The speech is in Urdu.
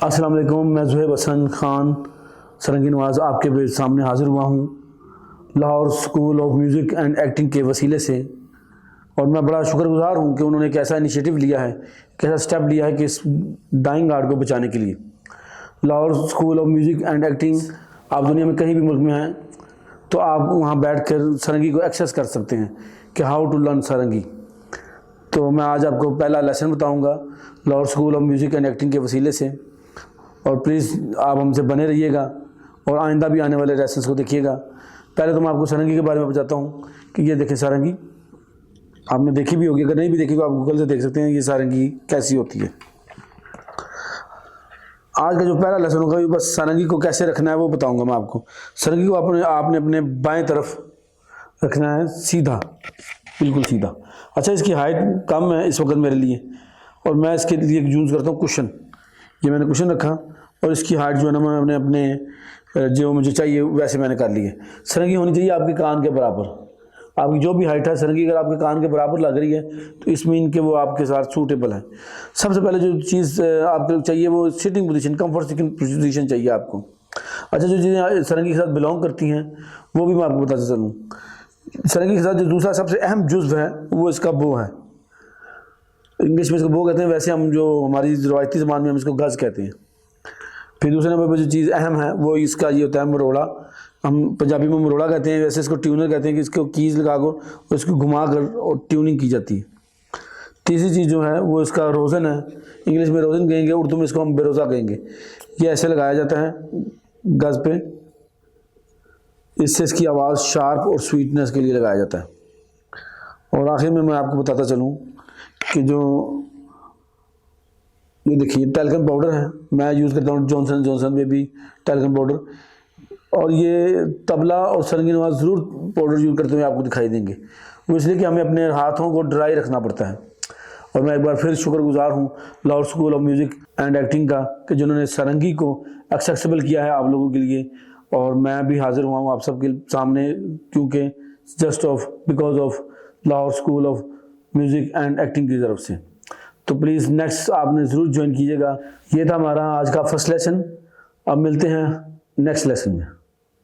السلام علیکم، میں زہیب حسن خان، سرنگی نواز آپ کے سامنے حاضر ہوا ہوں، Lahore school of music and acting کے وسیلے سے۔ اور میں بڑا شکر گزار ہوں کہ انہوں نے ایک ایسا انیشیٹو لیا ہے، ایک ایسا اسٹیپ لیا ہے کہ اس ڈائنگ آرٹ کو بچانے کے لیے۔ Lahore school of music and acting آپ دنیا میں کہیں بھی ملک میں ہیں، تو آپ وہاں بیٹھ کر سرنگی کو ایکسیس کر سکتے ہیں کہ ہاؤ ٹو لرن سرنگی۔ تو میں آج آپ کو پہلا لیسن بتاؤں گا، Lahore school of music and acting کے وسیلے سے۔ اور پلیز آپ ہم سے بنے رہیے گا اور آئندہ بھی آنے والے لیسنس کو دیکھیے گا۔ پہلے تو میں آپ کو سرنگی کے بارے میں بتاتا ہوں کہ یہ دیکھیں سارنگی آپ نے دیکھی بھی ہوگی، اگر نہیں بھی دیکھی تو آپ گوگل سے دیکھ سکتے ہیں یہ سارنگی کیسی ہوتی ہے۔ آج کا جو پہلا لیسن ہوگا، یہ بس سارنگی کو کیسے رکھنا ہے وہ بتاؤں گا میں آپ کو۔ سارنگی کو آپ نے آپ نے اپنے بائیں طرف رکھنا ہے سیدھا، بالکل سیدھا۔ اچھا اس کی ہائٹ کم ہے اس وقت میرے لیے، اور میں اس کے لیے یوز کرتا ہوں کشن یہ میں نے کشن رکھا۔ اور اس کی ہائٹ جو ہے نا میں نے اپنے جو مجھے چاہیے ویسے میں نے کر لی ہے۔ سرنگی ہونی چاہیے آپ کے کان کے برابر۔ آپ کی جو بھی ہائٹ ہے، سرنگی اگر آپ کے کان کے برابر لگ رہی ہے، تو اس مین کہ وہ آپ کے ساتھ سوٹیبل ہے سب سے پہلے جو چیز آپ کو چاہیے وہ سٹنگ پوزیشن کمفرٹ پوزیشن چاہیے آپ کو۔ اچھا جو چیزیں سرنگی کے ساتھ بلونگ کرتی ہیں، وہ بھی میں آپ کو بتاتا چلوں سرنگی کے ساتھ جو دوسرا سب سے اہم جزو ہے، وہ اس کا بو ہے۔ انگلش میں اس کو بو کہتے ہیں، ویسے ہم جو ہماری روایتی زبان میں ہم اس کو گز کہتے ہیں۔ پھر دوسرے نمبر پہ جو چیز اہم ہے، وہ اس کا یہ ہوتا ہے مروڑا۔ ہم پنجابی میں مروڑا کہتے ہیں، ویسے اس کو ٹیونر کہتے ہیں کہ اس کو کیز لگا کر اور اس کو گھما کر اور ٹیوننگ کی جاتی ہے۔ تیسری چیز جو ہے، وہ اس کا روزن ہے۔ انگلش میں روزن کہیں گے، اردو میں اس کو ہم بے روزہ کہیں گے۔ یہ ایسے لگایا جاتا ہے گز پہ۔ اس سے اس کی آواز شارپ اور سویٹنس کے لیے لگایا جاتا ہے۔ اور آخر میں میں آپ کو بتاتا چلوں کہ جو یہ دیکھیے ٹیلکن پاؤڈر ہے میں یوز کرتا ہوں جانسن جانسن میں بھی ٹیلکن پاؤڈر اور یہ تبلا اور سرنگی نواز ضرور پاؤڈر یوز کرتے ہوئے آپ کو دکھائی دیں گے۔ وہ اس لیے کہ ہمیں اپنے ہاتھوں کو ڈرائی رکھنا پڑتا ہے۔ اور میں ایک بار پھر شکر گزار ہوں Lahore school of music and acting کا کہ جنہوں نے سرنگی کو ایکسیسیبل کیا ہے آپ لوگوں کے لیے۔ اور میں بھی حاضر ہوا ہوں آپ سب کے سامنے، کیونکہ just of because of Lahore school of music and acting کی طرف سے۔ تو پلیز نیکسٹ آپ نے ضرور جوائن کیجیے گا۔ یہ تھا ہمارا آج کا فرسٹ لیسن۔ اب ملتے ہیں نیکسٹ لیسن میں۔